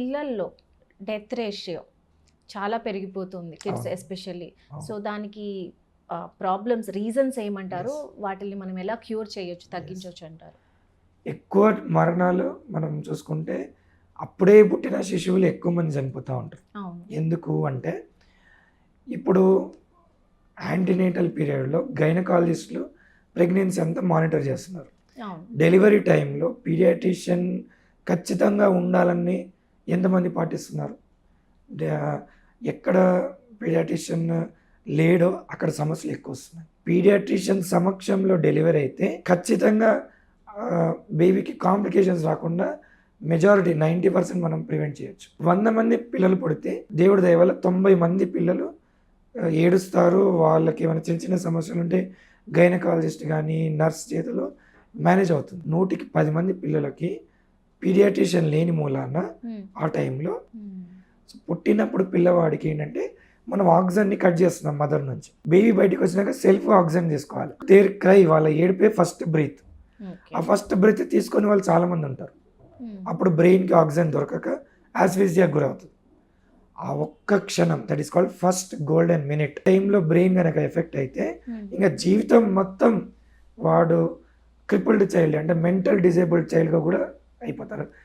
పిల్లల్లో death ratio చాలా పెరిగిపోతుంది కిడ్స్. ఎస్పెషల్లీ. సో దానికి ప్రాబ్లమ్స్ రీజన్స్ ఏమంటారు? వాటిని మనం ఎలా క్యూర్ చేయొచ్చు తగ్గించవచ్చు అంటారు? ఎక్కువ మరణాలు మనం చూసుకుంటే అప్పుడే పుట్టిన శిశువులు ఎక్కువ మంది చనిపోతూ ఉంటారు. ఎందుకు అంటే ఇప్పుడు యాంటీనేటల్ పీరియడ్లో గైనకాలజిస్టులు ప్రెగ్నెన్సీ అంతా మానిటర్ చేస్తున్నారు. డెలివరీ టైంలో పీడియాట్రిషియన్ ఖచ్చితంగా ఉండాలని ఎంతమంది పాటిస్తున్నారు? ఎక్కడ పీడియాట్రిషియన్ లేడో అక్కడ సమస్యలు ఎక్కువ వస్తున్నాయి పీడియాట్రిషియన్ సమక్షంలో డెలివరీ అయితే ఖచ్చితంగా బేబీకి కాంప్లికేషన్స్ రాకుండా మెజారిటీ నైంటీ పర్సెంట్ మనం ప్రివెంట్ చేయొచ్చు. వంద మంది పిల్లలు పుడితే దేవుడి దయ వల్ల తొంభై మంది పిల్లలు ఏడుస్తారు. వాళ్ళకి ఏమైనా చిన్న చిన్న సమస్యలు ఉంటే గైనకాలజిస్ట్ కానీ నర్స్ చేతిలో మేనేజ్ అవుతుంది. నూటికి పది మంది పిల్లలకి పీడియాట్రిషియన్ లేని మూలాన. ఆ టైంలో. సో పుట్టినప్పుడు పిల్లవాడికి ఏంటంటే మనం ఆక్సిజన్ని కట్ చేస్తున్నాం మదర్ నుంచి బేబీ బయటికి వచ్చినాక సెల్ఫ్ ఆక్సిజన్ తీసుకోవాలి దేర్ క్రై వాళ్ళ ఏడిపే ఫస్ట్ బ్రీత్. ఆ ఫస్ట్ బ్రీత్ తీసుకొని వాళ్ళు చాలా మంది ఉంటారు. అప్పుడు బ్రెయిన్కి ఆక్సిజన్ దొరకక యాస్ఫిజియాకి గురవుతుంది ఆ ఒక్క క్షణం that is called first golden minute టైంలో బ్రెయిన్ కనుక ఎఫెక్ట్ అయితే. ఇంకా జీవితం మొత్తం వాడు క్రిపుల్డ్ చైల్డ్ అంటే మెంటల్ డిజేబుల్డ్ చైల్డ్గా కూడా ahí puede